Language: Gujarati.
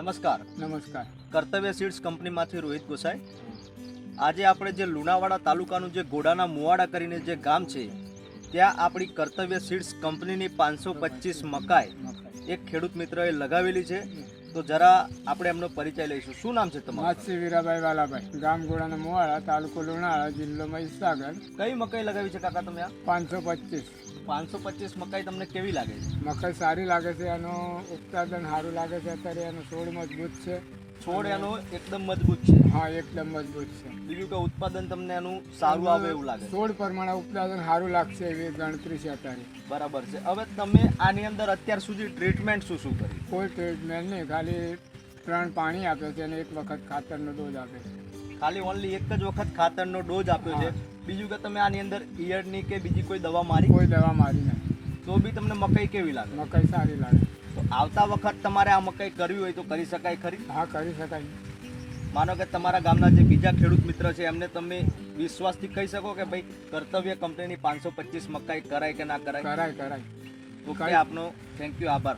નમસ્કાર. નમસ્કાર. કર્તવ્ય સીડ્સ કંપનીમાંથી રોહિત ગોસાઈ. આજે આપણે જે લુણાવાડા તાલુકાનું જે ઘોડાના મુવાડા કરીને જે ગામ છે ત્યાં આપણી કર્તવ્ય સીડ્સ કંપનીની પાંચસો પચીસ મકાઈ એક ખેડૂત મિત્રએ લગાવેલી છે. તો જરા આપણે એમનો પરિચય લઈશું. શું નામ છે તમારું? માછી વીરાભાઈ વાલાભાઈ. ગામ ઘોડાના મુવાડા તાલુકો લુણાવાડા જિલ્લો મહીસાગર. કઈ મકાઈ લગાવી છે કાકા તમે પાંચસો પચીસ. પાંચસો પચીસ મકાઈ તમને કેવી લાગે છે? મકાઈ સારી લાગે છે એનું ઉત્પાદન સારું લાગે છે અત્યારે એનો છોડ મજબૂત છે. છોડ એનો એકદમ મજબૂત છે? હા એકદમ મજબૂત છે. બીજું કે ઉત્પાદન તમને એનું સારું આવે એવું લાગે છોડ પ્રમાણે ઉત્પાદન સારું લાગશે એવી ગણતરી છે અત્યારે. બરાબર છે. હવે તમે આની અંદર અત્યાર સુધી ટ્રીટમેન્ટ શું શું કરી કોઈ ટ્રીટમેન્ટ નહીં ખાલી ત્રણ પાણી આપે છે અને એક વખત ખાતરનો ડોઝ આપે છે. ખાલી ઓનલી એક જ વખત ખાતરનો ડોઝ આપ્યો છે. બીજું કે તમે આની અંદર ઈયળની કે બીજી કોઈ દવા મારી? કોઈ દવા મારી નથી તો બી તમને મકાઈ કેવી લાગે? મકાઈ સારી લાગે. તો આવતા વખત તમારે આ મકાઈ કરવી હોય તો કરી શકાય ખરી? હા કરી શકાય. માનો કે તમારા ગામના જે બીજા ખેડૂત મિત્ર છે એમને તમે વિશ્વાસથી કહી શકો કે ભાઈ કર્તવ્ય કંપનીની પાંચસો પચીસ મકાઈ કરાય કે ના કરાય? કરાય કરાય. ઓકે આપનો થેન્ક યુ આભાર.